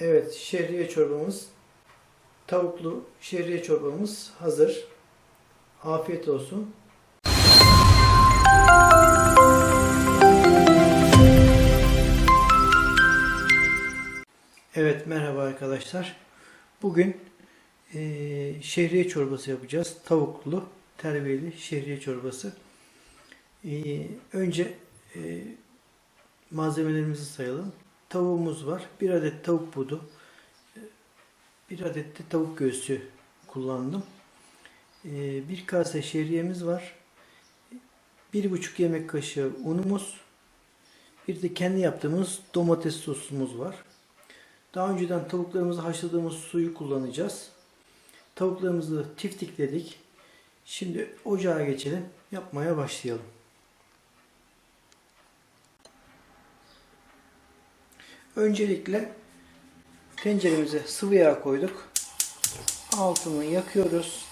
Evet, şehriye çorbamız, tavuklu şehriye çorbamız hazır. Afiyet olsun. Evet, merhaba arkadaşlar. Bugün eee, şehriye çorbası yapacağız. Tavuklu, terbiyeli şehriye çorbası. Eee, önce eee, malzemelerimizi sayalım. Tavuğumuz var. Bir adet tavuk budu. Bir adet de tavuk göğsü kullandım. Ee, Bir kase şehriyemiz var. Bir buçuk yemek kaşığı unumuz. Bir de kendi yaptığımız domates sosumuz var. Daha önceden tavuklarımızı haşladığımız suyu kullanacağız. Tavuklarımızı tiftikledik. Şimdi ocağa geçelim. Yapmaya başlayalım. Öncelikle tenceremize sıvı yağ koyduk. Altını yakıyoruz.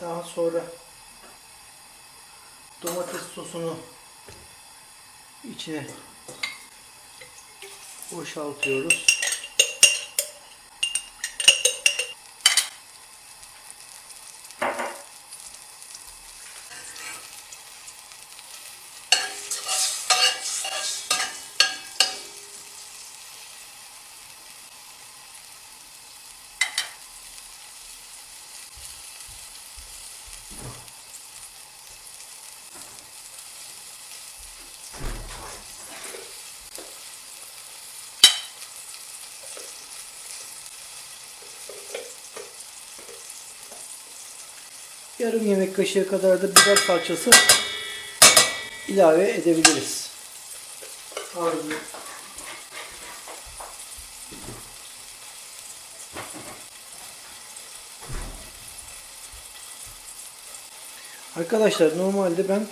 Daha sonra domates sosunu içine boşaltıyoruz. Yarım yemek kaşığı kadar da biber salçası ilave edebiliriz. Arzu. Arkadaşlar normalde ben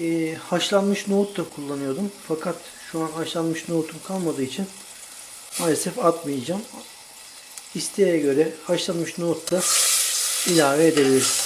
e, haşlanmış nohut da kullanıyordum. Fakat şu an haşlanmış nohutum kalmadığı için maalesef atmayacağım. İsteğe göre haşlanmış nohut da ilave edebiliriz.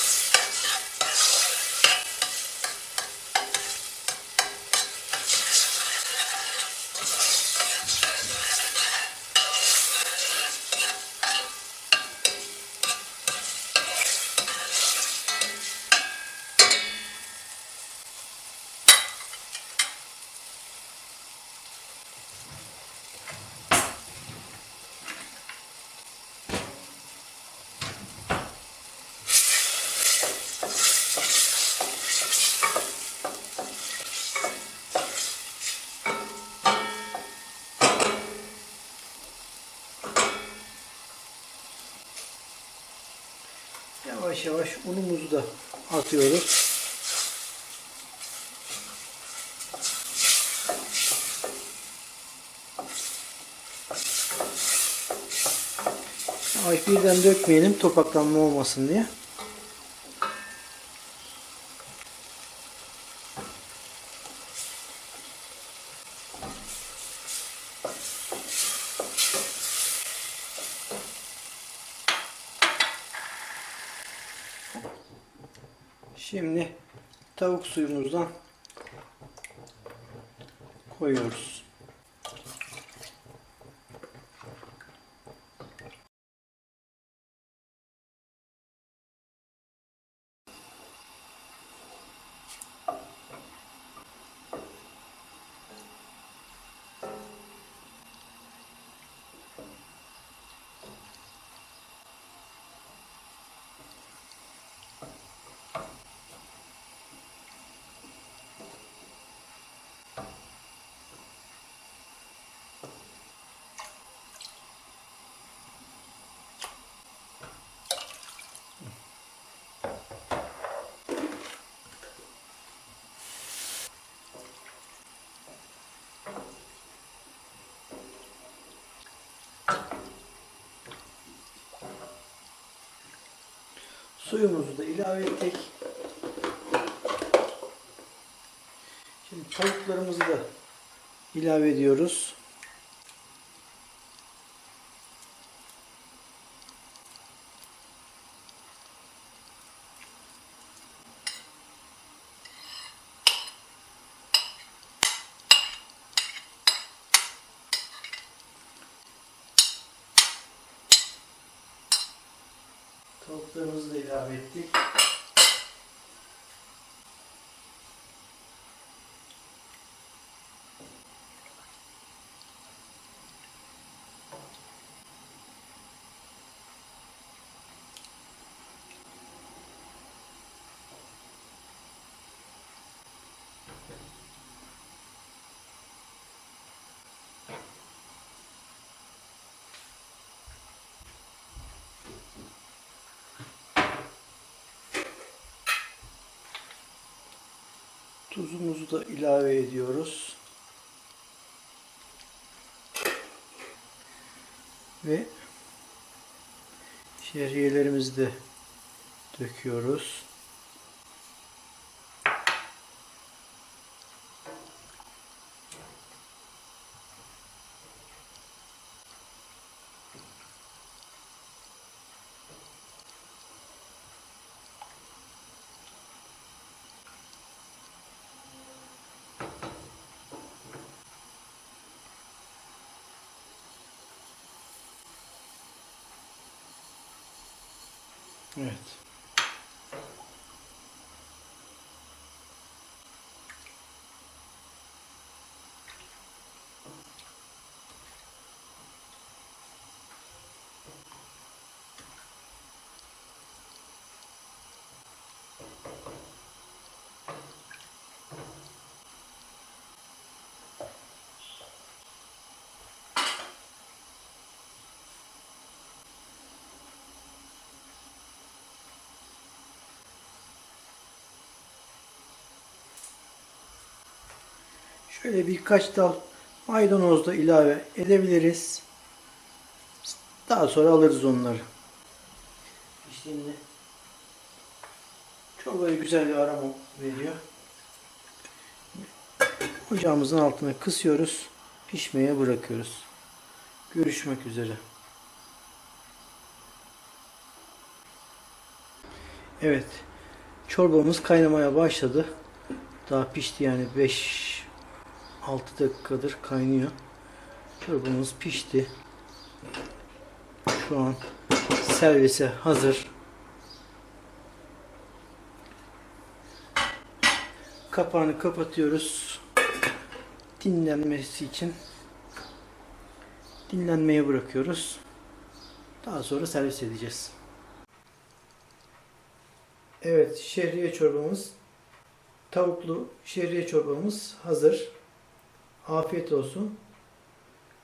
Yavaş yavaş unumuzu da atıyoruz. Ay birden dökmeyelim topaklanma olmasın diye. Şimdi tavuk suyumuzdan koyuyoruz. Suyumuzu da ilave ettik. Şimdi tavuklarımızı da ilave ediyoruz. Tavuklarımızı da ilave ettik. Tuzumuzu da ilave ediyoruz. Ve şehriyelerimizi de döküyoruz. Evet. Şöyle birkaç dal maydanoz da ilave edebiliriz. Daha sonra alırız onları. Şimdi çorbaya güzel bir aroma veriyor. Ocağımızın altına kısıyoruz. Pişmeye bırakıyoruz. Görüşmek üzere. Evet. Çorbamız kaynamaya başladı. Daha pişti yani 5 6 dakikadır kaynıyor. Çorbamız pişti. Şu an servise hazır. Kapağını kapatıyoruz. Dinlenmesi için dinlenmeye bırakıyoruz. Daha sonra servis edeceğiz. Evet, şehriye çorbamız tavuklu şehriye çorbamız hazır. Afiyet olsun.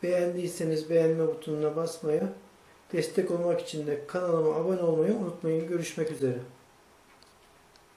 Beğendiyseniz beğenme butonuna basmayı, destek olmak için de kanalıma abone olmayı unutmayın. Görüşmek üzere.